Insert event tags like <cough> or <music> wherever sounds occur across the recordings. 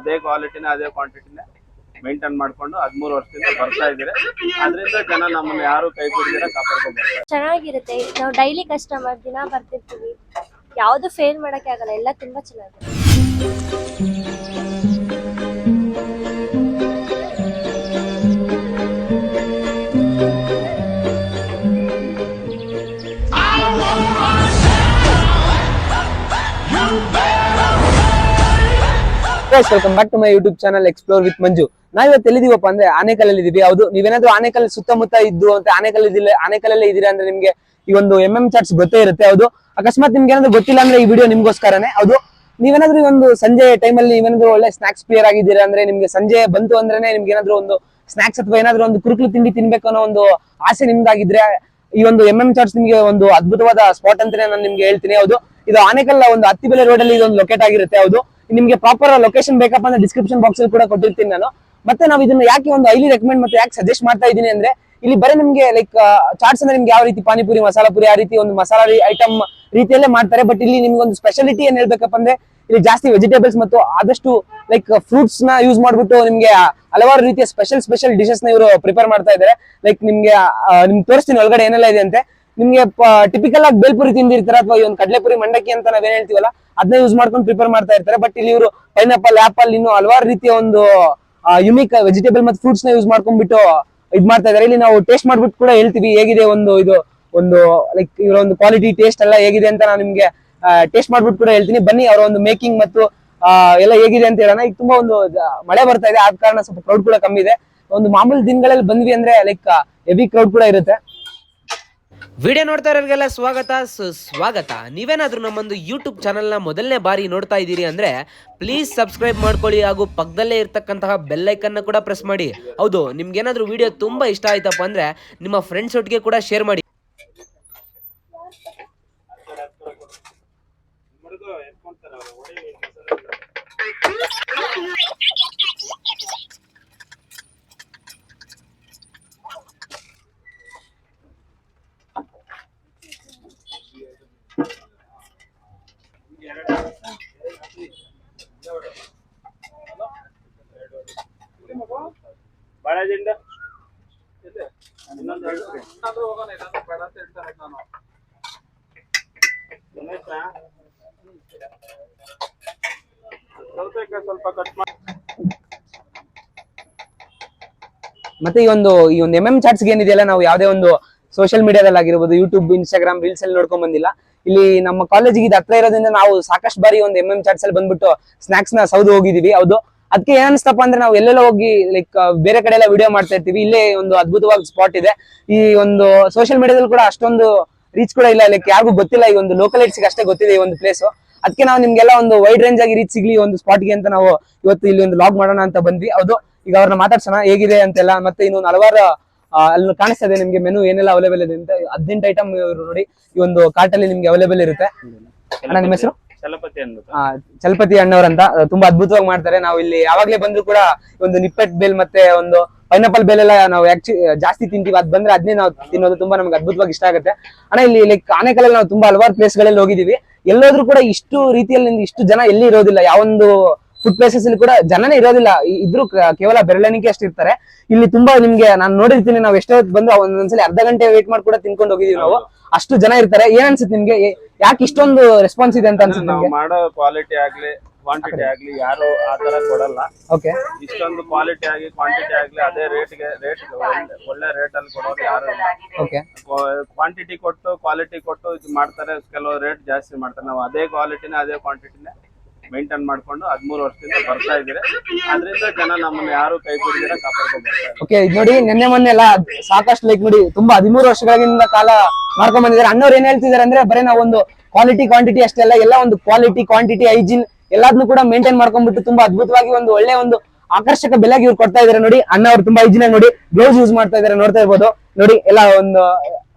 ಅದೇ ಕ್ವಾಲಿಟಿನ ಅದೇ ಕ್ವಾಂಟಿಟಿನ ಮೇಂಟೈನ್ ಮಾಡ್ಕೊಂಡು ಹದಿಮೂರು ವರ್ಷದಿಂದ ಬರ್ತಾ ಇದ್ದೀರಿ. ಅದರಿಂದ ಜನ ನಮ್ಮನ್ನ ಯಾರು ಕೈ ಕೊಡಿದ್ರೆ ಕಾಪಾಡ್ಕೊಂಡು ಚೆನ್ನಾಗಿರುತ್ತೆ. ನಾವು ಡೈಲಿ ಕಸ್ಟಮರ್ ದಿನ ಬರ್ತಿರ್ತೀವಿ. ಯಾವುದು ಫೇಲ್ ಮಾಡೋಕ್ಕೆ ಆಗಲ್ಲ. ಎಲ್ಲ ತುಂಬಾ ಚೆನ್ನಾಗಿದೆ welcome back to my YouTube channel explore with Manju ನಾವಿವತ್ತು ಎಲ್ಲಿದೀವಪ್ಪ ಅಂದ್ರೆ ಆನೆಕಲ್ಲಲ್ಲಿ ಇದೀವಿ. ಹೌದು, ನೀವೇನಾದ್ರೂ ಆನೆಕಲ್ ಸುತ್ತಮುತ್ತ ಇದ್ದು ಅಂತ ಆನೆಕಲ್ ಇದಿಲ್ಲ ಆನೆಕಲ್ಲಲ್ಲೇ ಇದೀರಾ ಅಂದ್ರೆ ನಿಮ್ಗೆ ಈ ಒಂದು ಎಂ ಎಂ ಚಾರ್ಟ್ಸ್ ಗೊತ್ತೇ ಇರುತ್ತೆ, ಹೌದು. ಅಕಸ್ಮಾತ್ ನಿಮ್ಗೆ ಏನಾದ್ರು ಗೊತ್ತಿಲ್ಲ ಅಂದ್ರೆ ಈ ವಿಡಿಯೋ ನಿಮ್ಗೋಸ್ಕರನೇ, ಹೌದು. ನೀವೇನಾದ್ರೂ ಒಂದು ಸಂಜೆ ಟೈಮಲ್ಲಿ ನೀವೇನಾದ್ರೂ ಒಳ್ಳೆ ಸ್ನಾಕ್ಸ್ ಪ್ಲೇಯರ್ ಆಗಿದ್ದೀರಾ ಅಂದ್ರೆ ನಿಮ್ಗೆ ಸಂಜೆ ಬಂತು ಅಂದ್ರೆ ನಿಮ್ಗೆ ಏನಾದ್ರು ಒಂದು ಸ್ನಾಕ್ಸ್ ಅಥವಾ ಏನಾದ್ರು ಒಂದು ಕುರುಕಲು ತಿಂಡಿ ತಿನ್ಬೇಕು ಅನ್ನೋ ಒಂದು ಆಸೆ ನಿಮ್ದಾಗಿದ್ರೆ ಈ ಒಂದು ಎಂ ಎಂ ಚಾರ್ಟ್ಸ್ ನಿಮ್ಗೆ ಒಂದು ಅದ್ಭುತವಾದ ಸ್ಪಾಟ್ ಅಂತಾನೆ ನಾನು ನಿಮ್ಗೆ ಹೇಳ್ತೀನಿ, ಹೌದು. ಇದು ಆನೆಕಲ್ಲ ಒಂದು ಹತ್ತಿಬೆಲೆ ರೋಡ್ ಅಲ್ಲಿ ಇದೊಂದು ಲೊಕೇಟ್ ಆಗಿರುತ್ತೆ, ಹೌದು. ನಿಮ್ಗೆ ಪ್ರಾಪರ್ ಲೊಕೇಶನ್ ಬೇಕಪ್ಪ ಅಂದ್ರೆ ಡಿಸ್ಕ್ರಿಪ್ಷನ್ ಬಾಕ್ಸ್ ಅಲ್ಲಿ ಕೂಡ ಕೊಟ್ಟಿರ್ತೀನಿ ನಾನು. ಮತ್ತೆ ನಾವು ಇದನ್ನ ಯಾಕೆ ಒಂದು ಐಲಿ ರೆಕಮೆಂಡ್ ಮತ್ತೆ ಯಾಕೆ ಸಜೆಸ್ಟ್ ಮಾಡ್ತಾ ಇದ್ದೀನಿ ಅಂದ್ರೆ, ಇಲ್ಲಿ ಬರೀ ನಿಮ್ಗೆ ಲೈಕ್ ಚಾಟ್ಸ್ ಅಂದ್ರೆ ನಿಮ್ಗೆ ಯಾವ ರೀತಿ ಪಾನಿಪುರಿ, ಮಸಾಲ ಪುರಿ ಆ ರೀತಿ ಒಂದು ಮಸಾಲ ಐಟಮ್ ರೀತಿಯಲ್ಲೇ ಮಾಡ್ತಾರೆ. ಬಟ್ ಇಲ್ಲಿ ನಿಮ್ಗೆ ಒಂದು ಸ್ಪೆಷಾಲಿಟಿ ಏನ್ ಹೇಳ್ಬೇಕಪ್ಪ ಅಂದ್ರೆ, ಇಲ್ಲಿ ಜಾಸ್ತಿ ವೆಜಿಟೇಬಲ್ಸ್ ಮತ್ತು ಆದಷ್ಟು ಲೈಕ್ ಫ್ರೂಟ್ಸ್ನ ಯೂಸ್ ಮಾಡ್ಬಿಟ್ಟು ನಿಮ್ಗೆ ಹಲವಾರು ರೀತಿಯ ಸ್ಪೆಷಲ್ ಸ್ಪೆಷಲ್ ಡಿಶಸ್ನ ಇವರು ಪ್ರಿಪೇರ್ ಮಾಡ್ತಾ ಇದ್ದಾರೆ ಲೈಕ್ ನಿಮ್ಗೆ ನಿಮ್ಗೆ ತೋರಿಸ್ತೀನಿ, ಒಳಗಡೆ ಏನೆಲ್ಲ ಇದೆ ಅಂತೆ. ನಿಮ್ಗೆ ಟಿಪಿಕಲ್ ಆಗಿ ಬೇಲ್ಪುರಿ ತಿಂದಿರ್ತಾರೆ ಅಥವಾ ಈ ಒಂದು ಕಡಲೆಪುರಿ ಮಂಡಕ್ಕಿ ಅಂತ ನಾವೇನ್ ಹೇಳ್ತೀವಲ್ಲ ಅದನ್ನ ಯೂಸ್ ಮಾಡ್ಕೊಂಡು ಪ್ರಿಪೇರ್ ಮಾಡ್ತಾ ಇರ್ತಾರೆ. ಬಟ್ ಇಲ್ಲಿ ಇವರು ಪೈನಾಪಲ್ ಆಪಲ್ ಇನ್ನು ಹಲವಾರು ರೀತಿಯ ಒಂದು ಯುನಿಕ್ ವೆಜಿಟೇಬಲ್ ಮತ್ತು ಫ್ರೂಟ್ಸ್ನ ಯೂಸ್ ಮಾಡ್ಕೊಂಡ್ಬಿಟ್ಟು ಇದ್ ಮಾಡ್ತಾ ಇದಾರೆ ಇಲ್ಲಿ ನಾವು ಟೇಸ್ಟ್ ಮಾಡ್ಬಿಟ್ಟು ಕೂಡ ಹೇಳ್ತೀವಿ, ಹೇಗಿದೆ ಒಂದು ಇದು, ಒಂದು ಲೈಕ್ ಇವರ ಒಂದು ಕ್ವಾಲಿಟಿ ಟೇಸ್ಟ್ ಎಲ್ಲ ಹೇಗಿದೆ ಅಂತ ನಾನು ನಿಮ್ಗೆ ಟೇಸ್ಟ್ ಮಾಡ್ಬಿಟ್ಟು ಕೂಡ ಹೇಳ್ತೀನಿ. ಬನ್ನಿ, ಅವರ ಒಂದು ಮೇಕಿಂಗ್ ಮತ್ತು ಎಲ್ಲ ಹೇಗಿದೆ ಅಂತ ಹೇಳೋಣ. ಈಗ ತುಂಬಾ ಒಂದು ಮಳೆ ಬರ್ತಾ ಇದೆ, ಆದ ಕಾರಣ ಸ್ವಲ್ಪ ಕ್ರೌಡ್ ಕೂಡ ಕಮ್ಮಿ ಇದೆ. ಒಂದು ಮಾಮೂಲಿ ದಿನಗಳಲ್ಲಿ ಬಂದ್ವಿ ಅಂದ್ರೆ ಲೈಕ್ ಹೆವಿ ಕ್ರೌಡ್ ಕೂಡ ಇರುತ್ತೆ. ವಿಡಿಯೋ ನೋಡ್ತಾ ಇರೋರಿಗೆಲ್ಲ ಸ್ವಾಗತ. ಸುಸ್ವಾಗತ ನೀವೇನಾದರೂ ನಮ್ಮೊಂದು ಯೂಟ್ಯೂಬ್ ಚಾನಲ್ನ ಮೊದಲನೇ ಬಾರಿ ನೋಡ್ತಾ ಇದ್ದೀರಿ ಅಂದರೆ ಪ್ಲೀಸ್ ಸಬ್ಸ್ಕ್ರೈಬ್ ಮಾಡ್ಕೊಳ್ಳಿ ಹಾಗೂ ಪಕ್ಕದಲ್ಲೇ ಇರ್ತಕ್ಕಂತಹ ಬೆಲ್ಲೈಕನ್ನು ಕೂಡ ಪ್ರೆಸ್ ಮಾಡಿ. ಹೌದು, ನಿಮ್ಗೇನಾದರೂ ವಿಡಿಯೋ ತುಂಬ ಇಷ್ಟ ಆಯ್ತಪ್ಪ ಅಂದರೆ ನಿಮ್ಮ ಫ್ರೆಂಡ್ಸ್ ಒಟ್ಟಿಗೆ ಕೂಡ ಶೇರ್ ಮಾಡಿ. ಬಾಳೆದಿಂಡ ಸೌತೆಕಾಯಿ ಸ್ವಲ್ಪ ಕಟ್ ಮಾಡಿ ಮತ್ತೆ ಈ ಒಂದು ಈ ಒಂದು ಎಂ ಎಂ ಚಾಟ್ಸ್ ಏನಿದೆಯಲ್ಲ ನಾವು ಯಾವುದೇ ಒಂದು ಸೋಷಿಯಲ್ ಮೀಡಿಯಾದಲ್ಲಿ ಆಗಿರ್ಬೋದು ಯೂಟ್ಯೂಬ್ ಇನ್ಸ್ಟಾಗ್ರಾಮ್ ರೀಲ್ಸ್ ಅಲ್ಲಿ ನೋಡ್ಕೊಂಡ್ ಬಂದಿಲ್ಲ. ಇಲ್ಲಿ ನಮ್ಮ ಕಾಲೇಜಿಗೆ ಇದು ಹತ್ರ ಇರೋದ್ರಿಂದ ನಾವು ಸಾಕಷ್ಟು ಬಾರಿ ಒಂದು ಎಂ ಎಂ ಚಾಟ್ಸ್ ಅಲ್ಲಿ ಬಂದ್ಬಿಟ್ಟು ಸ್ನಾಕ್ಸ್ನ ಸೌದು ಹೋಗಿದೀವಿ. ಹೌದು. ಅದಕ್ಕೆ ಏನ್ ಅಂದ್ರೆ ನಾವು ಎಲ್ಲೆಲ್ಲ ಹೋಗಿ ಲೈಕ್ ಬೇರೆ ಕಡೆ ಎಲ್ಲ ವಿಡಿಯೋ ಮಾಡ್ತಾ ಇರ್ತೀವಿ. ಇಲ್ಲೇ ಒಂದು ಅದ್ಭುತವಾದ ಸ್ಪಾಟ್ ಇದೆ. ಈ ಒಂದು ಸೋಷಿಯಲ್ ಮೀಡಿಯಾದಲ್ಲಿ ಕೂಡ ಅಷ್ಟೊಂದು ರೀಚ್ ಕೂಡ ಇಲ್ಲ. ಲೈಕ್ ಯಾರಿಗೂ ಗೊತ್ತಿಲ್ಲ ಈ ಒಂದು ಲೋಕಲ್ ಲೋಕಲೈಟ್ಸ್ ಅಷ್ಟೇ ಗೊತ್ತಿದೆ ಈ ಒಂದು ಪ್ಲೇಸ್ ಅದಕ್ಕೆ ನಾವು ನಿಮ್ಗೆಲ್ಲ ಒಂದು ವೈಡ್ ರೇಂಜ್ ಆಗಿ ರೀಚ್ ಸಿಗ್ಲಿ ಒಂದು ಒಂದು ಸ್ಪಾಟ್ಗೆ ಅಂತ ನಾವು ಇವತ್ತು ಇಲ್ಲಿ ಒಂದು ಲಾಗ್ ಮಾಡೋಣ ಅಂತ ಬಂದ್ವಿ. ಹೌದು, ಈಗ ಅವ್ರನ್ನ ಮಾತಾಡ್ಸೋಣ. ಹೇಗಿದೆ ಅಂತೆಲ್ಲ, ಮತ್ತೆ ಇನ್ನೊಂದು ಹಲವಾರು ಅಲ್ಲಿ ಕಾಣಿಸ್ತಾ ಇದೆ ನಿಮ್ಗೆ ಮೆನು ಏನೆಲ್ಲ ಅವೈಲೇಬಲ್ ಇದೆ ಅಂತ. ಹದಿನೆಂಟು ಐಟಮ್ ನೋಡಿ. ಈ ಒಂದು ಕಾರ್ಟ್ ಅಲ್ಲಿ ನಿಮ್ಗೆ ಅವೈಲೇಬಲ್ ಇರುತ್ತೆ. ಅಣ್ಣ, ನಿಮ್ಮ ಹೆಸರು? ಚಲಪತಿ ಆ, ಚಲಪತಿ ಅಣ್ಣವ್ರಂತ. ತುಂಬಾ ಅದ್ಭುತವಾಗಿ ಮಾಡ್ತಾರೆ. ನಾವು ಇಲ್ಲಿ ಯಾವಾಗ್ಲೇ ಬಂದ್ರು ಕೂಡ ಒಂದು ನಿಪ್ಪೆಟ್ ಬೇಲ್ ಮತ್ತೆ ಒಂದು ಪೈನಾಪಲ್ ಬೇಲ್ ಎಲ್ಲ ನಾವು ಜಾಸ್ತಿ ತಿಂತೀವಿ. ಅದ್ ಬಂದ್ರೆ ಅದನ್ನೇ ನಾವು ತಿನ್ನೋದು ತುಂಬಾ ನಮ್ಗೆ ಅದ್ಭುತವಾಗಿ ಇಷ್ಟ ಆಗುತ್ತೆ. ಅಣ್ಣ ಇಲ್ಲಿ ಲೈಕ್ ಆನೆಕಲ್ಲಲ್ಲಿ ನಾವು ತುಂಬಾ ಹಲವಾರು ಪ್ಲೇಸ್ಗಳಲ್ಲಿ ಹೋಗಿದೀವಿ ಎಲ್ಲೋದ್ರೂ ಕೂಡ ಇಷ್ಟು ರೀತಿಯಲ್ಲಿ ಇಷ್ಟು ಜನ ಎಲ್ಲಿ ಇರೋದಿಲ್ಲ. ಯಾವೊಂದು ಫುಡ್ ಪ್ಲೇಸಸ್ ಅಲ್ಲಿ ಕೂಡ ಜನನೇ ಇರೋದಿಲ್ಲ. ಇದ್ರು ಕೇವಲ ಬೆರಳೆಣಿಕೆ ಅಷ್ಟು ಇರ್ತಾರೆ. ಇಲ್ಲಿ ತುಂಬಾ ನಿಮ್ಗೆ ನಾನು ನೋಡಿರ್ತೀನಿ. ನಾವು ಎಷ್ಟೋ ಹೊತ್ತು ಬಂದು ಒಂದೊಂದ್ಸಲಿ ಅರ್ಧ ಗಂಟೆ ವೇಟ್ ಮಾಡಿ ಕೂಡ ತಿನ್ಕೊಂಡು ಹೋಗಿದೀವಿ ನಾವು. ಅಷ್ಟು ಜನ ಇರ್ತಾರೆ. ಏನ್ ಅನ್ಸುತ್ತೆ ನಿಮ್ಗೆ? ಯಾಕೆ ಇಷ್ಟೊಂದು ರೆಸ್ಪಾನ್ಸ್ ಇದೆ ಅಂತ ಅನ್ಸುತ್ತೆ ನಾವು ನಿಮ್ಗೆ? ಮಾಡೋ ಕ್ವಾಲಿಟಿ ಆಗ್ಲಿ ಕ್ವಾಂಟಿಟಿ ಆಗ್ಲಿ ಯಾರು ಆ ತರ ಕೊಡಲ್ಲ. ಓಕೆ ಇಷ್ಟೊಂದು ಕ್ವಾಲಿಟಿ ಆಗಿ ಕ್ವಾಂಟಿಟಿ ಆಗ್ಲಿ ಅದೇ ರೇಟ್ಗೆ ರೇಟ್ ಒಳ್ಳೆ ರೇಟ್ ಅಲ್ಲಿ ಕೊಡೋರು ಯಾರು ಇಲ್ಲ. ಓಕೆ ಕ್ವಾಂಟಿಟಿ ಕೊಟ್ಟು ಕ್ವಾಲಿಟಿ ಕೊಟ್ಟು ಇದು ಮಾಡ್ತಾರೆ. ಕೆಲವು ರೇಟ್ ಜಾಸ್ತಿ ಮಾಡ್ತಾರೆ. ನಾವು ಅದೇ ಕ್ವಾಲಿಟಿನ ಅದೇ ಕ್ವಾಂಟಿಟಿನ ಮೇಂಟೈನ್ ಮಾಡ್ಕೊಂಡು ಹದಿಮೂರು ವರ್ಷದಿಂದ ಬರ್ತಾ ಇದ್ದೀರಿ. ಅದರಿಂದ ಜನ ನಮ್ಮನ್ನ ಯಾರು ಕೈ ಕೊಡಿದ್ರೆ ಬರ್ತಾರೆ ಓಕೆ ನೋಡಿ, ನಿನ್ನೆ ಮೊನ್ನೆ ಎಲ್ಲ ಸಾಕಷ್ಟು ಲೈಕ್ ನೋಡಿ, ತುಂಬಾ ಹದಿಮೂರು ವರ್ಷಗಳಿಂದ ಕಾಲ ಮಾಡ್ಕೊಂಡ್ ಬಂದಿದ್ದಾರೆ. ಅಣ್ಣವ್ರು ಏನ್ ಹೇಳ್ತಿದ್ದಾರೆ ಅಂದ್ರೆ, ಬರೀ ನಾವು ಒಂದು ಕ್ವಾಲಿಟಿ ಕ್ವಾಂಟಿಟಿ ಅಷ್ಟೇ ಅಲ್ಲ, ಎಲ್ಲ ಒಂದು ಕ್ವಾಲಿಟಿ ಕ್ವಾಂಟಿಟಿ ಹೈಜಿನ್ ಎಲ್ಲಾದ್ನು ಕೂಡ ಮೇಂಟೈನ್ ಮಾಡ್ಕೊಂಡ್ಬಿಟ್ಟು ತುಂಬಾ ಅದ್ಭುತವಾಗಿ ಒಂದು ಒಳ್ಳೆ ಒಂದು ಆಕರ್ಷಕ ಬೆಲೆಗೆ ಇವ್ರು ಕೊಡ್ತಾ ಇದಾರೆ ನೋಡಿ. ಅಣ್ಣ ಅವ್ರು ತುಂಬಾ ಹೈಜಿನ್ ನೋಡಿ ಗ್ಲೌಸ್ ಯೂಸ್ ಮಾಡ್ತಾ ಇದಾರೆ ನೋಡ್ತಾ ಇರ್ಬೋದು. ನೋಡಿ, ಎಲ್ಲ ಒಂದು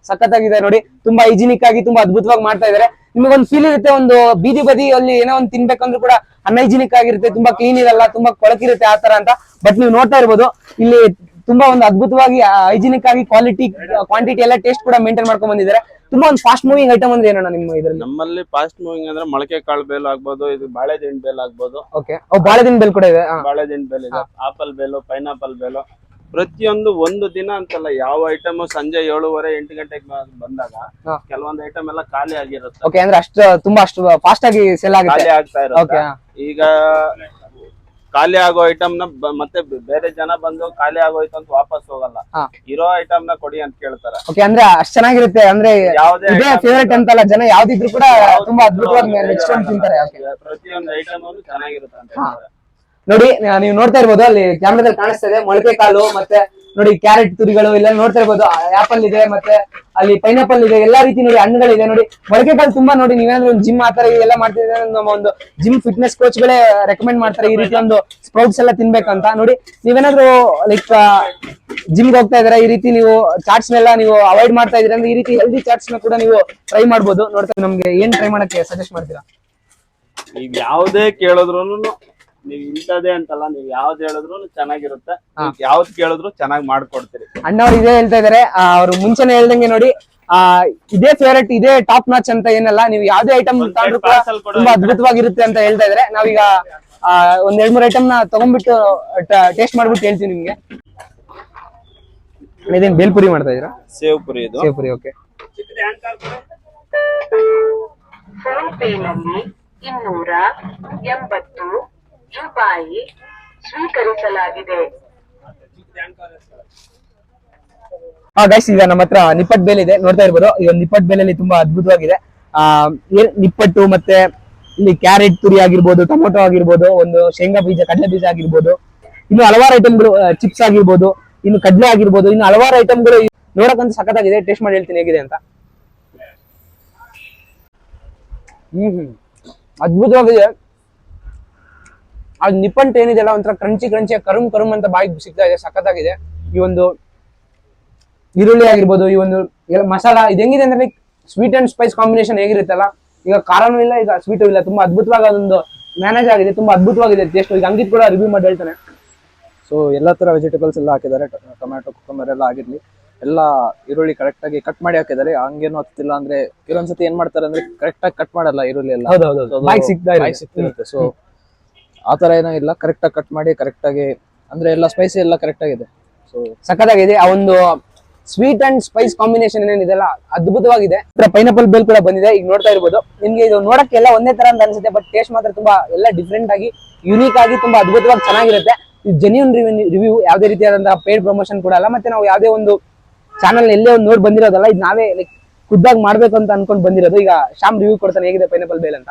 ಸಖತ್ತಾಗಿದೆ ನೋಡಿ. ತುಂಬಾ ಹೈಜಿನಿಕ್ ಆಗಿ ತುಂಬಾ ಅದ್ಭುತವಾಗಿ ಮಾಡ್ತಾ ಇದಾರೆ. ನಿಮಗೊಂದು ಫೀಲ್ ಇರುತ್ತೆ ಒಂದು ಬೀದಿ ಬದಿಯಲ್ಲಿ ಏನೋ ಒಂದು ತಿನ್ಬೇಕಂದ್ರೂ ಕೂಡ ಅನ್ಹೈಜಿನಿಕ್ ಆಗಿರುತ್ತೆ ತುಂಬಾ ಕ್ಲೀನ್ ಇರಲ್ಲ ತುಂಬಾ ಕೊಳಕಿರುತ್ತೆ ಆ ತರ ಅಂತ. ಬಟ್ ನೀವು ನೋಡ್ತಾ ಇರ್ಬೋದು ಇಲ್ಲಿ ತುಂಬಾ ಒಂದು ಅದ್ಭುತವಾಗಿ ಹೈಜಿನಿಕ್ ಆಗಿ ಕ್ವಾಲಿಟಿ ಕ್ವಾಂಟಿಟಿ ಎಲ್ಲ ಟೇಸ್ಟ್ ಕೂಡ ಮೇಂಟೈನ್ ಮಾಡ್ಕೊಂಡ್ ಬಂದಿದ್ದಾರೆ. ತುಂಬಾ ಒಂದು ಫಾಸ್ಟ್ ಮೂವಿಂಗ್ ಐಟಮ್ ಅಂದ್ರೆ ಏನೋ ನಿಮ್ಮ ಇದರಲ್ಲಿ? ನಮ್ಮಲ್ಲಿ ಫಾಸ್ಟ್ ಮೂವಿಂಗ್ ಅಂದ್ರೆ ಮೊಳಕೆ ಕಾಳು ಬೇಲ್ ಆಗ್ಬೋದು ಇದು ಬಾಳೆದಿಂಡ್ ಬೇಲ್ ಆಗ್ಬೋದು. ಓಕೆ ಬಾಳೆದಿಂಡ್ ಬೇಲ್ ಕೂಡ ಇದೆ. ಬಾಳೆದಿಂಡ್ ಬೇಲ್ ಇದೆ. Apple bhel pineapple bhel. ಪ್ರತಿಯೊಂದು ಒಂದು ದಿನ ಅಂತಲ್ಲ ಯಾವ ಐಟಮ್ ಸಂಜೆ ಏಳುವರೆ ಎಂಟು ಗಂಟೆಗೆ ಬಂದಾಗ. ಕೆಲವೊಂದು ಐಟಮ್ ಎಲ್ಲ ಖಾಲಿ ಆಗಿರುತ್ತೆ. ಓಕೆ ಅಂದ್ರೆ ಅಷ್ಟು ತುಂಬಾ ಅಷ್ಟು ಫಾಸ್ಟ್ ಆಗಿ ಸೆಲ್ ಖಾಲಿ ಆಗ್ತಾ ಇರುತ್ತೆ. ಈಗ ಖಾಲಿ ಆಗೋ ಐಟಮ್ನ ಮತ್ತೆ ಬೇರೆ ಜನ ಬಂದು ಖಾಲಿ ಆಗೋಯ್ತು ಅಂತ ವಾಪಸ್ ಹೋಗಲ್ಲ. ಇರೋ ಐಟಮ್ನ ಕೊಡಿ ಅಂತ ಕೇಳ್ತಾರೆ. ಓಕೆ ಅಂದ್ರೆ ಅಷ್ಟು ಚೆನ್ನಾಗಿರುತ್ತೆ ಅಂದ್ರೆ ಯಾವ್ದೇ ಇದೇ ಫೇವರೇಟ್ ಅಂತಲ್ಲ ಜನ ಯಾವ್ದಿದ್ರು ಕೂಡ ತುಂಬಾ ಅದ್ಭುತವಾಗಿ ನೆಕ್ಸ್ಟ್ ತಿಂತಾರೆ. ಪ್ರತಿಯೊಂದು ಐಟಮ್ ಚೆನ್ನಾಗಿರುತ್ತೆ ಅಂತ. ನೋಡಿ ನೀವು ನೋಡ್ತಾ ಇರ್ಬೋದು, ಅಲ್ಲಿ ಕ್ಯಾಮ್ರಾದಲ್ಲಿ ಕಾಣಿಸ್ತಾ ಇದೆ. ಮೊಳಕೆ ಕಾಳು ಮತ್ತೆ ನೋಡಿ ಕ್ಯಾರೆಟ್ ತುರಿಗಳು ಇಲ್ಲ ನೋಡ್ತಾ ಇರ್ಬೋದು. ಆಪಲ್ ಇದೆ ಮತ್ತೆ ಅಲ್ಲಿ ಪೈನಾಪಲ್ ಇದೆ. ಎಲ್ಲಾ ರೀತಿ ನೋಡಿ ಹಣ್ಣುಗಳಿದೆ. ನೋಡಿ, ಮೊಳಕೆ ಕಾಳು ತುಂಬಾ ನೋಡಿ ನೀವೇನಾದ್ರು ಒಂದು ಜಿಮ್ ಆತರ ಎಲ್ಲ ಮಾಡ್ತಿದ್ರೆ ನಮ್ಮ ಒಂದು ಜಿಮ್ ಫಿಟ್ನೆಸ್ ಕೋಚ್ ಗಳೇ ರೆಕಮೆಂಡ್ ಮಾಡ್ತಾರೆ ಈ ರೀತಿ ಒಂದು ಸ್ಪ್ರೌಟ್ಸ್ ಎಲ್ಲ ತಿನ್ಬೇಕಂತ. ನೋಡಿ, ನೀವೇನಾದ್ರು ಲೈಕ್ ಜಿಮ್ ಹೋಗ್ತಾ ಇದ್ರೆ ಈ ರೀತಿ ನೀವು ಚಾಟ್ಸ್ ನೆಲ್ಲ ನೀವು ಅವಾಯ್ಡ್ ಮಾಡ್ತಾ ಇದ್ರೆ ಅಂದ್ರೆ ಈ ರೀತಿ ಹೆಲ್ದಿ ಚಾಟ್ಸ್ನ ಕೂಡ ನೀವು ಟ್ರೈ ಮಾಡ್ಬೋದು. ನೋಡ್ತಾ ನಮ್ಗೆ ಏನ್ ಟ್ರೈ ಮಾಡಕ್ಕೆ ಸಜೆಸ್ಟ್ ಮಾಡ್ತೀರಾ? ನೀವ್ ಯಾವುದೇ ಕೇಳಿದ್ರು ನೀವ್ ಇಂಥದೇ ಅಂತಲ್ಲ ನೀವು ಯಾವ್ದು ಹೇಳಿದ್ರು ಚೆನ್ನಾಗಿರುತ್ತೆ. ಯಾವ್ದು ನೀವ್ ಯಾವ್ದ್ ಕೇಳಿದ್ರು ಚೆನ್ನಾಗಿ ಮಾಡ್ಕೊಡ್ತೀರಿ. ಅಣ್ಣವ್ರು ಇದೇ ಹೇಳ್ತಾ ಇದಾರೆ ಅವ್ರು ಮುಂಚೆನೆ ಹೇಳ್ದಂಗೆ ನೋಡಿ ಆ ಇದೇ ಫೇವರೇಟ್ ಇದೇ ಟಾಪ್ ಮ್ಯಾಚ್ ಅಂತ ಏನಲ್ಲ ನೀವು ಯಾವ್ದೇ ಐಟಮ್ ಒಂದ್ ತಗೊಂಡ್ರು ಕೂಡ ತುಂಬಾ ಅದ್ಭುತವಾಗಿರುತ್ತೆ ಅಂತ ಹೇಳ್ತಾ ಇದಾರೆ. ನಾವೀಗ ಆ, ಒಂದ್ ಎರಡ್ ಮೂರ್ ಐಟಮ್ನ ತಗೊಂಡ್ಬಿಟ್ಟು ಟೇಸ್ಟ್ ಮಾಡ್ಬಿಟ್ಟು ಹೇಳ್ತೀನಿ ನಿಮ್ಗೆ. ಇದೇನ್ ಬೇಲ್ಪುರಿ ಮಾಡ್ತಾ ಇದೀರಾ ಸೇವ್ ಪುರಿ ಇದು. ಸೇವ್ಪುರಿ ಓಕೆ ಫೋನ್ ಪೇನಲ್ಲಿ ಇನ್ನೂರ ಎಂಬತ್ತು ರೂಪಾಯಿ ಸ್ವೀಕರಿಸಲಾಗಿದೆ. ಹಾ ಗೈಸ್ ಈಗ ನಮ್ಮ ಹತ್ರ ನಿಪ್ಪಟ್ ಬೇಲ್ ಇದೆ. ನೋಡ್ತಾ ಇರ್ಬೋದು, ಈ ಒಂದು ನಿಪ್ಪಟ್ ಬೇಲಲ್ಲಿ ತುಂಬಾ ಅದ್ಭುತವಾಗಿದೆ. ಆ ನಿಪ್ಪಟ್ಟು ಮತ್ತೆ ಇಲ್ಲಿ ಕ್ಯಾರೆಟ್ ತುರಿ ಆಗಿರ್ಬೋದು, ಟೊಮೊಟೊ ಆಗಿರ್ಬೋದು, ಒಂದು ಶೇಂಗಾ ಬೀಜ, ಕಡಲೆ ಬೀಜ ಆಗಿರ್ಬೋದು. ಇನ್ನು ಹಲವಾರು ಐಟಮ್ಗಳು ಚಿಪ್ಸ್ ಆಗಿರ್ಬೋದು, ಇನ್ನು ಕಡಲೆ ಆಗಿರ್ಬೋದು, ಇನ್ನು ಹಲವಾರು ಐಟಮ್ಗಳು ನೋಡಕ್ಕಂತ ಸಖತ್ತಾಗಿದೆ. ಟೇಸ್ಟ್ ಮಾಡಿ ಹೇಳ್ತೀನಿ ಹೇಗಿದೆ ಅಂತ. ಹ್ಮ್ ಹ್ಮ್. ಅದ್ಭುತವಾಗಿದೆ. ಅದು ನಿಪ್ಪಂಟ್ ಏನಿದೆಯಲ್ಲ ಒಂಥರ ಕ್ರಂಚಿ ಕ್ರಂಚಿ ಕರುಮ್ ಕರುಮ್ ಅಂತ ಬಾಯಿಗೆ ಸಿಗ್ತಾ ಇದೆ ಸಖತ್ತಾಗಿದೆ. ಈ ಒಂದು ಈರುಳ್ಳಿ ಆಗಿರ್ಬೋದು ಈ ಒಂದು ಎಲ್ಲ ಮಸಾಲ ಇದು ಹೆಂಗಿದೆ ಅಂದ್ರೆ ಸ್ವೀಟ್ ಅಂಡ್ ಸ್ಪೈಸ್ ಕಾಂಬಿನೇಷನ್ ಹೇಗಿರುತ್ತಲ್ಲ? ಈಗ ಖಾರನೂ ಇಲ್ಲ ಈಗ ಸ್ವೀಟು ಇಲ್ಲ. ತುಂಬಾ ಅದ್ಭುತವಾಗಿ ಅದೊಂದು ಮ್ಯಾನೇಜ್ ಆಗಿದೆ ತುಂಬಾ ಅದ್ಭುತವಾಗಿದೆ ಟೇಸ್ಟ್ ಈಗ ಹಂಗಿದ್ ಕೂಡ ರಿವ್ಯೂ ಮಾಡಿ ಹೇಳ್ತಾನೆ. ಸೊ ಎಲ್ಲ ತರ ವೆಜಿಟೇಬಲ್ಸ್ ಎಲ್ಲ ಹಾಕಿದ್ದಾರೆ. ಟೊಮ್ಯಾಟೊ ಕುಕ್ಕಂಬರ್ ಎಲ್ಲ ಆಗಿರ್ಲಿ. ಎಲ್ಲ ಈರುಳ್ಳಿ ಕರೆಕ್ಟ್ ಆಗಿ ಕಟ್ ಮಾಡಿ ಹಾಕಿದ್ದಾರೆ. ಹಂಗೇನು ಹತ್ತಿಲ್ಲ ಅಂದ್ರೆ ಕೆಲವೊಂದ್ಸತಿ ಏನ್ ಮಾಡ್ತಾರೆ ಅಂದ್ರೆ ಕರೆಕ್ಟ್ ಆಗಿ ಕಟ್ ಮಾಡಲ್ಲ ಈರುಳ್ಳಿ ಎಲ್ಲ. ಸಿಗ್ತಾ ಸಿಗ್ತಿರುತ್ತೆ. ಸೊ ಆ ತರ ಏನೋ ಇಲ್ಲ. ಕರೆಕ್ಟ್ ಆಗಿ ಕಟ್ ಮಾಡಿ ಕರೆಕ್ಟ್ ಆಗಿ ಅಂದ್ರೆ ಎಲ್ಲ ಸ್ಪೈಸಿ ಎಲ್ಲ ಕರೆಕ್ಟ್ ಆಗಿದೆ. ಸೊ ಸಖತ್ತಾಗಿದೆ. ಆ ಒಂದು ಸ್ವೀಟ್ ಅಂಡ್ ಸ್ಪೈಸ್ ಕಾಂಬಿನೇಷನ್ ಏನಿದೆಲ್ಲ ಅದ್ಭುತವಾಗಿದೆ. ಪೈನಾಪಲ್ ಬೇಲ್ ಕೂಡ ಬಂದಿದೆ. ಈಗ ನೋಡ್ತಾ ಇರ್ಬೋದು. ನಿಮ್ಗೆ ಇದು ನೋಡಕ್ಕೆ ಎಲ್ಲ ಒಂದೇ ತರ ಅಂತ ಅನ್ಸುತ್ತೆ ಬಟ್ ಟೇಸ್ಟ್ ಮಾತ್ರ ತುಂಬಾ ಎಲ್ಲ ಡಿಫ್ರೆಂಟ್ ಆಗಿ ಯುನೀಕ್ ಆಗಿ ತುಂಬಾ ಅದ್ಭುತವಾಗಿ ಚೆನ್ನಾಗಿರುತ್ತೆ. ಇದು ಜೆನ್ಯೂನ್ ರಿವ್ಯೂ ಯಾವುದೇ ರೀತಿಯಾದಂತಹ ಪೇಡ್ ಪ್ರಮೋಷನ್ ಕೂಡ ಅಲ್ಲ, ಮತ್ತೆ ನಾವು ಯಾವುದೇ ಒಂದು ಚಾನಲ್ ಎಲ್ಲೇ ಒಂದು ನೋಡಿ ಬಂದಿರೋದಲ್ಲ, ಇದು ನಾವೇ ಲೈಕ್ ಖುದ್ದಾಗಿ ಮಾಡ್ಬೇಕು ಅಂತ ಅನ್ಕೊಂಡು ಬಂದಿರೋದು. ಈಗ ಶ್ಯಾಮ್ ರಿವ್ಯೂ ಕೊಡ್ತಾನೆ, ಹೇಗಿದೆ ಪೈನಾಪಲ್ ಬೇಲ್ ಅಂತ?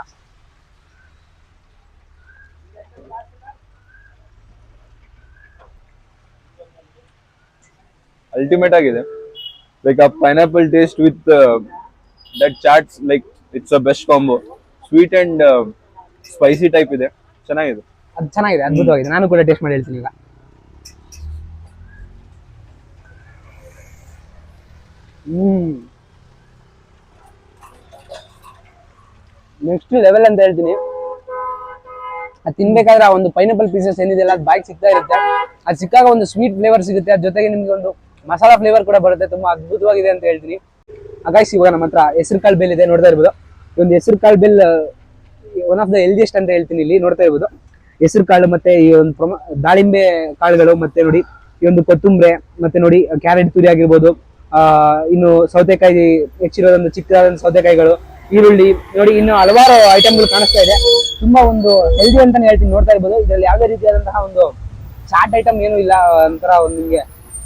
ಅಲ್ಟಿಮೇಟ್ ಆಗಿದೆ. ಲೈಕ್ ಆ pineapple taste with that chaats like it's a best combo sweet and spicy type ಇದೆ. ಚೆನ್ನಾಗಿದೆ. ಅದು ಚೆನ್ನಾಗಿದೆ, ಅದ್ಭುತವಾಗಿದೆ. ನಾನು ಕೂಡ ಟೇಸ್ಟ್ ಮಾಡಿ ಹೇಳ್ತೀನಿ ಈಗ. ನೆಕ್ಸ್ಟ್ ಲೆವೆಲ್ ಅಂತ ಹೇಳ್ತೀನಿ. ಅದು ತಿನ್ಬೇಕಾದ್ರೆ ಆ ಒಂದು ಪೈನಾಪಲ್ ಪೀಸಸ್ ಏನಿದೆ ಅಲ್ಲ, ಅದು ಬಾಯಿಗೆ ಸಿಗ್ತಾ ಇರುತ್ತೆ. ಅದು ಸಿಕ್ಕಾಗ ಒಂದು ಸ್ವೀಟ್ ಫ್ಲೇವರ್ ಸಿಗುತ್ತೆ. ಅದ್ರ ಜೊತೆಗೆ ನಿಮ್ಗೆ ಒಂದು ಮಸಾಲಾ ಫ್ಲೇವರ್ ಕೂಡ ಬರುತ್ತೆ, ತುಂಬಾ ಅದ್ಭುತವಾಗಿದೆ ಅಂತ ಹೇಳ್ತೀನಿ. ಹಾಗಾಗಿ ಇವಾಗ ನಮ್ಮ ಹತ್ರ ಹೆಸರು ಕಾಳು ಬೆಲ್ ಇದೆ ನೋಡ್ತಾ ಇರ್ಬೋದು. ಒಂದು ಹೆಸರು ಕಾಳು bhel one of the healthiest ಅಂತ ಹೇಳ್ತೀನಿ ಇಲ್ಲಿ, ನೋಡ್ತಾ ಇರ್ಬೋದು. ಹೆಸರು ಕಾಳು ಮತ್ತೆ ಈ ಒಂದು ದಾಳಿಂಬೆ ಕಾಳುಗಳು ಮತ್ತೆ ನೋಡಿ, ಈ ಒಂದು ಕೊತ್ತಂಬರಿ ಮತ್ತೆ ನೋಡಿ, ಕ್ಯಾರೆಟ್ ತುರಿ ಆಗಿರ್ಬೋದು, ಆ, ಇನ್ನು ಸೌತೆಕಾಯಿ ಹೆಚ್ಚಿರೋದೊಂದು ಚಿಕ್ಕದಾದ ಸೌತೆಕಾಯಿಗಳು, ಈರುಳ್ಳಿ, ನೋಡಿ, ಇನ್ನು ಹಲವಾರು ಐಟಮ್ಗಳು ಕಾಣಿಸ್ತಾ ಇದೆ. ತುಂಬಾ ಒಂದು ಹೆಲ್ದಿ ಅಂತಾನೆ ಹೇಳ್ತೀನಿ, ನೋಡ್ತಾ ಇರ್ಬೋದು. ಇದರಲ್ಲಿ ಯಾವುದೇ ರೀತಿಯಾದಂತಹ ಒಂದು ಚಾಟ್ ಐಟಮ್ ಏನು ಇಲ್ಲ ಒಂಥರ ಒಂದು ನಿಮಗೆ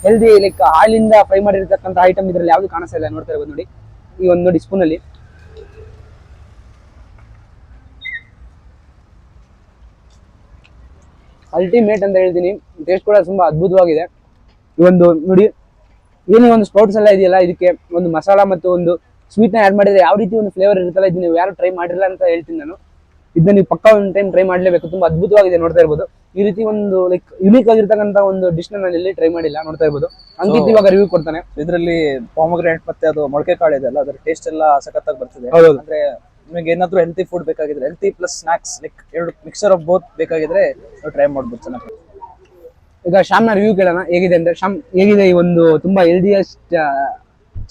ಹೆಲ್ದಿ ಲೈಕ್ ಹಾಲಿಂದ ಫ್ರೈ ಮಾಡಿರ್ತಕ್ಕಂಥ ಐಟಮ್ ಇದ್ರಲ್ಲಿ ಯಾವುದು ಕಾಣಿಸ್ತಾ ಇಲ್ಲ, ನೋಡ್ತಾ ಇರ್ಬೋದು ನೋಡಿ. ಈ ಒಂದು ನೋಡಿ ಸ್ಪೂನ್ ಅಲ್ಲಿ. ಅಲ್ಟಿಮೇಟ್ ಅಂತ ಹೇಳ್ತೀನಿ. ಟೇಸ್ಟ್ ಕೂಡ ತುಂಬಾ ಅದ್ಭುತವಾಗಿದೆ. ಈ ಒಂದು ನೋಡಿ, ಏನೇ ಒಂದು ಸ್ಪೌಟ್ಸ್ ಎಲ್ಲ ಇದೆಯಲ್ಲ, ಇದಕ್ಕೆ ಒಂದು ಮಸಾಲ ಮತ್ತು ಒಂದು ಸ್ವೀಟ್ನ ಆಡ್ ಮಾಡಿದ್ರೆ ಯಾವ ರೀತಿ ಒಂದು ಫ್ಲೇವರ್ ಇರುತ್ತಲ್ಲ, ಇದು ನೀವು ಯಾರು ಟ್ರೈ ಮಾಡಿರಲ್ಲ ಅಂತ ಹೇಳ್ತೀನಿ ನಾನು. ಇದನ್ನ ನೀವು ಪಕ್ಕ ಒಂದು ಟೈಮ್ ಟ್ರೈ ಮಾಡಲೇಬೇಕು. ತುಂಬಾ ಅದ್ಭುತವಾಗಿದೆ ನೋಡ್ತಾ ಇರ್ಬೋದು. ಈ ರೀತಿ ಒಂದು ಲೈಕ್ ಯುನೀಕ್ ಆಗಿರ್ತಕ್ಕಂತ ಒಂದು ಡಿಶ್ ನಾನು ಎಲ್ಲಿ ಟ್ರೈ ಮಾಡಿಲ್ಲ ನೋಡ್ತಾ ಇರ್ಬೋದು. ಅಂಕಿತ್ ಇವಾಗ ರಿವ್ಯೂ ಕೊಡ್ತಾನೆ. ಇದರಲ್ಲಿ ಪಾಮಗ್ರೆನೇಟ್ ಮತ್ತೆ ಅದು ಮೊಳಕೆ ಕಾಳು ಇದೆ ಅಲ್ಲ ಅದರ ಟೇಸ್ಟ್ ಎಲ್ಲ ಸಖತ್ತಾಗಿ ಬರ್ತದೆ. ಅಂದ್ರೆ ನಿಮಗೆ ಏನಾದ್ರೂ ಹೆಲ್ತಿ ಫುಡ್ ಬೇಕಾಗಿದ್ರೆ ಹೆಲ್ತಿ ಪ್ಲಸ್ ಸ್ನಾಕ್ಸ್ ಲೈಕ್ ಎರಡು ಮಿಕ್ಸರ್ ಆಫ್ ಬೋತ್ ಬೇಕಾಗಿದ್ರೆ ಟ್ರೈ ಮಾಡ್ಬೋದು ಚೆನ್ನಾಗಿ. ಈಗ ಶ್ಯಾಮ್ನ ರಿವ್ಯೂ ಕೇಳೋಣ. ಹೇಗಿದೆ ಅಂದ್ರೆ ಶ್ಯಾಮ್ ಹೇಗಿದೆ ಈ ಒಂದು ತುಂಬಾ ಹೆಲ್ದಿಯಸ್ಟ್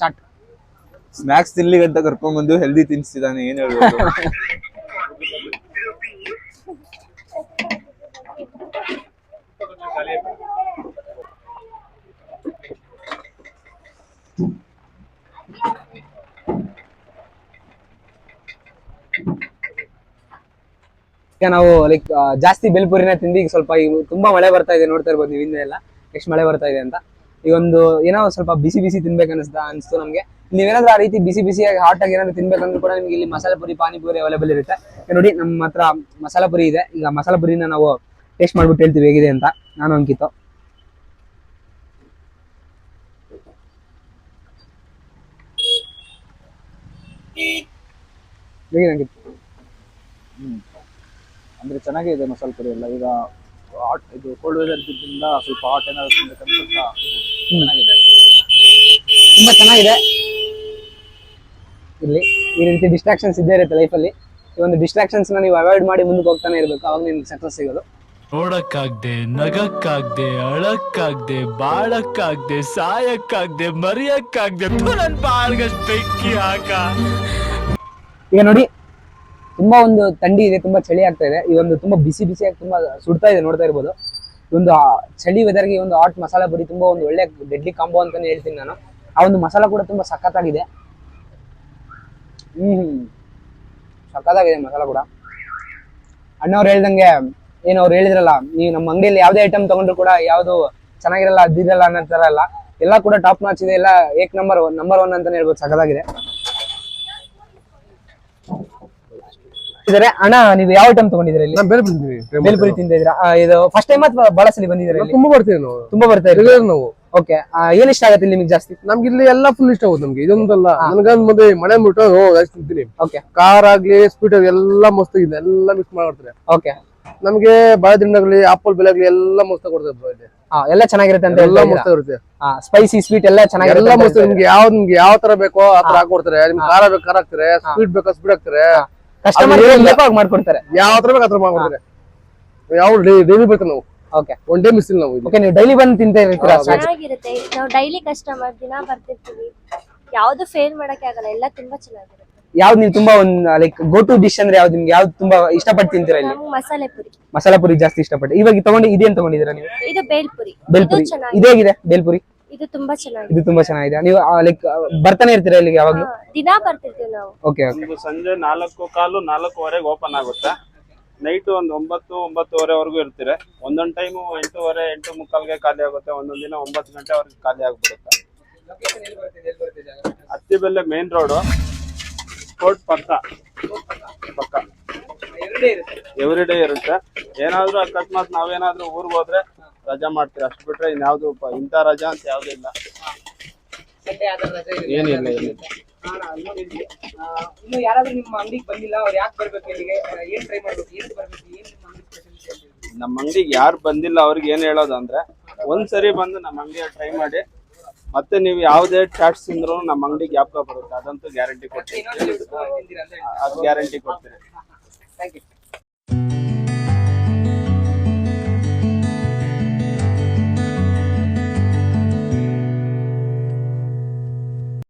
ಚಾಟ್? ಸ್ನಾಕ್ಸ್ ತಿನ್ಲಿಗಂತ ಕರ್ಕೊಂಡ್ಬಂದು ಹೆಲ್ದಿ ತಿನ್ಸ್ತಿದ್ದಾನೆ ಏನ್ ಹೇಳ್ಬೋದು? <laughs> ಈಗ ನಾವು ಲೈಕ್ ಜಾಸ್ತಿ ಬೆಲ್ಪುರಿನ ತಿಂದು ಈಗ ಸ್ವಲ್ಪ ಈಗ ತುಂಬಾ ಮಳೆ ಬರ್ತಾ ಇದೆ ನೋಡ್ತಾ ಇರ್ಬೋದು ಹಿಂದೆ ಎಲ್ಲ. ಎಷ್ಟು ಮಳೆ ಬರ್ತಾ ಇದೆ ಅಂತ. ಈಗ ಒಂದು ಏನೋ ಸ್ವಲ್ಪ ಬಿಸಿ ಬಿಸಿ ತಿನ್ಬೇಕು ಅನಿಸ್ತಾ ಅನಿಸ್ತು ನಮಗೆ. ನೀವೇನಾದ್ರೂ ಆ ರೀತಿ ಬಿಸಿ ಬಿಸಿಯಾಗಿ ಹಾಟ್ ಆಗಿ ಏನಾದ್ರು ತಿನ್ಬೇಕಂದ್ರೂ ಕೂಡ ನಿಮ್ಗೆ ಇಲ್ಲಿ ಮಸಾಲೆ ಪುರಿ, ಪಾನಿಪುರಿ ಅವೈಲೇಬಲ್ ಇರುತ್ತೆ. ನೋಡಿ, ನಮ್ಮ ಹತ್ರ ಮಸಾಲ ಪುರಿ ಇದೆ. ಈಗ ಮಸಾಲ ಪುರಿನ ನಾವು ಟೇಸ್ಟ್ ಮಾಡ್ಬಿಟ್ಟು ಹೇಳ್ತೀವಿ ಹೇಗಿದೆ ಅಂತ. ನಾನು ಅಂಕಿತ. ಅಂದ್ರೆ ಚೆನ್ನಾಗೇ ಇದೆ ಮಸಾಲೆ ಪುರಿ ಎಲ್ಲ. ಈಗ ಹಾಟ್ ಇದು ಕೋಲ್ಡ್ ವೆದರ್ ಇದ್ದಿದ್ದರಿಂದ ಸ್ವಲ್ಪ ಹಾಟ್ ಏನಾದ್ರು ತಿನ್ಬೇಕಂತ ಚೆನ್ನಾಗಿದೆ. ತುಂಬಾ ಚೆನ್ನಾಗಿದೆ. ಇಲ್ಲಿ ಈ ರೀತಿ ಡಿಸ್ಟ್ರಾಕ್ಷನ್ಸ್ ಇದ್ದೇ ಇರುತ್ತೆ ಲೈಫಲ್ಲಿ ಈ ಒಂದು ಡಿಸ್ಟ್ರಾಕ್ಷನ್ಸ್ನ ನೀವು ಅವಾಯ್ಡ್ ಮಾಡಿ ಮುಂದಕ್ಕೆ ಹೋಗ್ತಾನೆ ಇರಬೇಕು. ಅವಾಗ ನಿಮ್ಗೆ ಸಕ್ಸಸ್ ಸಿಗೋದು. ನೋಡಕ್ಕಾಗ್ದೆ, ನಗಕ್ಕಾಗ್ದೆ, ಅಳಕ್ಕಾಗ್ದೆ, ಬಾಳಕ್ಕಾಗ್ದೆ, ಸಾಯಕ್ಕಾಗ್ದೆ, ಮರಿಯಕ್ಕಾಗ್ದೆ ನನ್ ಬಾಳ್ಗಷ್ಟ್ ಬೆಂಕಿ ಹಾಕ. ಈಗ ನೋಡಿ, ತುಂಬಾ ಒಂದು ಥಂಡಿ ಇದೆ, ತುಂಬಾ ಚಳಿ ಆಗ್ತಾ ಇದೆ. ಈ ಒಂದು ತುಂಬಾ ಬಿಸಿ ಬಿಸಿಯಾಗಿ ತುಂಬಾ ಸುಡ್ತಾ ಇದೆ, ನೋಡ್ತಾ ಇರ್ಬೋದು. ಒಂದು ಚಳಿ ವೆದರ್ಗೆ ಒಂದು ಹಾಟ್ ಮಸಾಲ ಬರಿ ತುಂಬಾ ಒಂದು ಒಳ್ಳೆ ಡೆಡ್ಲಿ ಕಾಂಬೋ ಅಂತಾನೆ ಹೇಳ್ತೀನಿ ನಾನು. ಆ ಒಂದು ಮಸಾಲ ಕೂಡ ತುಂಬಾ ಸಖತ್ತಾಗಿದೆ. ಹ್ಮ್ ಸಖತ್ತಾಗಿದೆ ಮಸಾಲ ಕೂಡ. ಅಣ್ಣವ್ರು ಹೇಳ್ದಂಗೆ ಏನು ಅವ್ರು ಹೇಳಿದ್ರಲ್ಲ ನೀವು ನಮ್ಮ ಅಂಗಡಿಯಲ್ಲಿ ಯಾವುದೇ ಐಟಮ್ ತಗೊಂಡ್ರು ಕೂಡ ಯಾವುದು ಚೆನ್ನಾಗಿರಲ್ಲ ಅದಿರಲ್ಲ ಅನ್ನೋ ತರ ಅಲ್ಲ. ಎಲ್ಲ ಕೂಡ ಟಾಪ್ ನಾಚ್ ಇದೆ ಎಲ್ಲ ಏಕ್ ನಂಬರ್ ನಂಬರ್ ಒನ್ ಅಂತಾನೆ ಹೇಳ್ಬೋದು ಸಕದಾಗಿದೆ ಇದಾರೆ ಅಣ್ಣ ನೀವು ಯಾವ ಐಟಮ್ ತಗೊಂಡಿದ್ದೀರಾ ಇಲ್ಲಿ? ನಾನು ಬೇರೆ ಬಂದಿದ್ದೀನಿ ಬೇಲ್ಪುರಿ ತಿಂತಿದ್ದೀರಾ ಆ, ಇದು ಫಸ್ಟ್ ಟೈಮ್ ಅಥವಾ ಬಹಳ ಸಲ ಬಂದಿದ್ದೀರಾ ಇಲ್ಲಿ? ತುಂಬಾ ಬರ್ತೀವಿ ನಾವು. ತುಂಬಾ ಬರ್ತಾ ರೆಗ್ಯುಲರ್ ನಾವು. ಓಕೆ ಏನ್ ಇಷ್ಟ ಆಗುತ್ತೆ ಇಲ್ಲಿ ನಿಮ್ಗೆ ಜಾಸ್ತಿ? ನಮ್ಗೆ ಇಲ್ಲಿ ಎಲ್ಲ ಫುಲ್ ಇಷ್ಟ ಆಗುತ್ತೆ ನಮ್ಗೆ ಇದೊಂದಲ್ಲ. ನನಗಂದ್ ಮುಂದೆ ಮಳೆ ಮುಟ್ಟು ತಿಂತೀನಿ ಓಕೆ ಕಾರ್ ಆಗ್ಲಿ ಸ್ವೀಟ್ ಆಗ್ಲಿ ಎಲ್ಲ ಮಸ್ತ್ ಇದೆ ಎಲ್ಲ ಮಿಕ್ಸ್ ಮಾಡ್ತಾರೆ ಓಕೆ ನಮ್ಗೆ ಬಾಳೆದಿಂಡಾಗ್ಲಿ ಆಪಲ್ ಬೆಲೆ ಆಗ್ಲಿ ಎಲ್ಲ ಮಸ್ತ್ ಕೊಡ್ತಾರೆ bro ಇಲ್ಲಿ. ಹಾ ಎಲ್ಲ ಚೆನ್ನಾಗಿರುತ್ತೆ ಅಂತ ಎಲ್ಲ ಹೇಳ್ತಾ ಮಸ್ತ್ ಇರುತ್ತೆ. ಸ್ಪೈಸಿ ಸ್ವೀಟ್ ಎಲ್ಲ ಎಲ್ಲ ಚೆನ್ನಾಗಿರುತ್ತೆ ಮಸ್ತ್ ನಿಮ್ಗೆ ಯಾವ್ದು ನಿಮ್ಗೆ ಯಾವ ತರ ಬೇಕೋ ಆ ತರ ಹಾಕೊಡ್ತಾರೆ ನಿಮ್ಗೆ ಖಾರ ಬೇಕು ಖಾರ ಹಾಕ್ತಾರೆ. ಸ್ವೀಟ್ ಬೇಕಾ ಸ್ವೀಟ್ ಹಾಕ್ತಾರೆ. ಕಸ್ಟಮರ್ ಅದು ಏನಿಲ್ಲ. ಬೇಕೋ ಮಾಡ್ಕೊಡ್ತಾರೆ. ಯಾವ ತರ ಬೇಕು ಆ ತರ ಮಾಡ್ಕೊಡ್ತಾರೆ. ಯಾವ ಡೈಲಿ ಬೇಕು ನಾವು. ಓಕೆ ಒನ್ ಡೇ ಮಿಸ್ ಇಲ್ಲ ನಾವು ಇಲ್ಲಿ. ಓಕೆ ನೀವು ಡೈಲಿ ಬಂದು ತಿಂತಾ ಇರ್ತೀರಾ? snacks? ಚೆನ್ನಾಗಿರುತ್ತೆ. ನಾವು ಡೈಲಿ ಕಸ್ಟಮರ್ ದಿನ ಬರ್ತಿರ್ತೀವಿ. ಯಾವ್ದು ಫೇಲ್ ಮಾಡಕ್ಕೆ ಆಗಲ್ಲ ಎಲ್ಲ ತುಂಬಾ ಚೆನ್ನಾಗಿರುತ್ತೆ. ಯಾವ್ದು ನೀವು ತುಂಬಾ ಒಂದ್ ಲೈಕ್ ಗೋ ಟು ಡಿಶ್ ಅಂದ್ರೆ ಯಾವ್ದು ನಿಮ್ಗೆ ಯಾವ್ದು ತುಂಬಾ ಇಷ್ಟಪಟ್ಟು ತಿಂತೀರಾ ಇಲ್ಲಿ? ಮಸಾಲೆ ಪುರಿ. ಮಸಾಲಾ ಪುರಿ ಜಾಸ್ತಿ ಇಷ್ಟಪಟ್ಟು ಇವಾಗ ತಗೊಂಡು ಇದೇನ್ ತಗೊಂಡಿದ್ದೀರಾ ನೀವು? ಇದು ಬೇಲ್ಪುರಿ ಇದು ಬೇಲ್ಪುರಿ. ಚೆನ್ನಾಗಿದೆ. ಇದೇಗಿದೆ ಬೇಲ್ಪುರಿ ಇದು ತುಂಬಾ ಚೆನ್ನಾಗಿದೆ. ಇದು ತುಂಬಾ ಚೆನ್ನಾಗಿದೆ. ನೀವು ಲೈಕ್ ಬರ್ತಾನೆ ಇರ್ತೀರಾ ಇಲ್ಲಿಗೆ ಯಾವಾಗ್ಲೂ? ಹಾ, ದಿನ ಬರ್ತಿರ್ತೀವಿ ನಾವು. Okay okay. ಸಂಜೆ ನಾಲ್ಕು ಕಾಲು ನಾಲ್ಕುವರೆಗೆ ಓಪನ್ ಆಗುತ್ತೆ. ನೈಟ್ ಒಂದು ಒಂಬತ್ತು ಒಂಬತ್ತುವರೆವರೆಗೂ ಇರ್ತೀರ. ಒಂದೊಂದು ಟೈಮು ಎಂಟೂವರೆ ಎಂಟು ಮುಕ್ಕಾಲ್ಗೆ ಖಾಲಿ ಆಗುತ್ತೆ. ಒಂದೊಂದು ದಿನ ಒಂಬತ್ತು ಗಂಟೆವರೆಗೆ ಖಾಲಿ ಆಗ್ಬಿಡುತ್ತೆ. ಹತ್ತಿಬೆಲ್ಲೆ ಮೇನ್ ರೋಡು ಕೋರ್ಟ್ ಪಕ್ಕ. ಪಕ್ಕ ಎವ್ರಿ ಡೇ ಇರುತ್ತೆ. ಏನಾದ್ರೂ ಅಕಸ್ಮಾತ್ ನಾವೇನಾದ್ರೂ ಊರಿಗೆ ಹೋದ್ರೆ ರಜಾ ಮಾಡ್ತೀವಿ. ಅಷ್ಟು ಬಿಟ್ರೆ ಇನ್ಯಾವ್ದು ಇಂಥ ರಜಾ ಅಂತ ಯಾವ್ದು ಇಲ್ಲ. ಏನಿಲ್ಲ ಏನಿಲ್ಲ. ಇನ್ನು ಯಾರಾದ್ರೂ ನಿಮ್ಮ ಅಂಗಡಿಗೆ ಬಂದಿಲ್ಲ ಅವ್ರು ಯಾಕೆ ಬರ್ಬೇಕು ಇಲ್ಲಿಗೆ? ಏನ್ ಟ್ರೈ ಮಾಡ್ಬೇಕು? ಏನ್ ಬರ್ಬೇಕು? ಏನ್ ನಿಮ್ಮ ಅಂಗಡಿ ಸ್ಪೆಷಾಲಿಟಿ ನಮ್ಮ ಅಂಗಡಿಗೆ ಯಾರು ಬಂದಿಲ್ಲ ಅವ್ರಿಗೆ ಏನ್ ಹೇಳೋದು ಅಂದ್ರೆ ಒಂದ್ಸರಿ ಬಂದು ನಮ್ಮ ಅಂಗಡಿಯ ಟ್ರೈ ಮಾಡಿ ಮತ್ತೆ ನೀವು ಯಾವುದೇ ಚಾಟ್ಸ್ ತಿಂದ್ರು ನಮ್ಮ ಅಂಗಡಿ ಗ್ಯಾಪ್ಕ ಬರುತ್ತೆ. ಅದಂತೂ ಗ್ಯಾರಂಟಿ ಕೊಡ್ತೀನಿ. ಅದು ಗ್ಯಾರಂಟಿ ಕೊಡ್ತೀನಿ. Thank you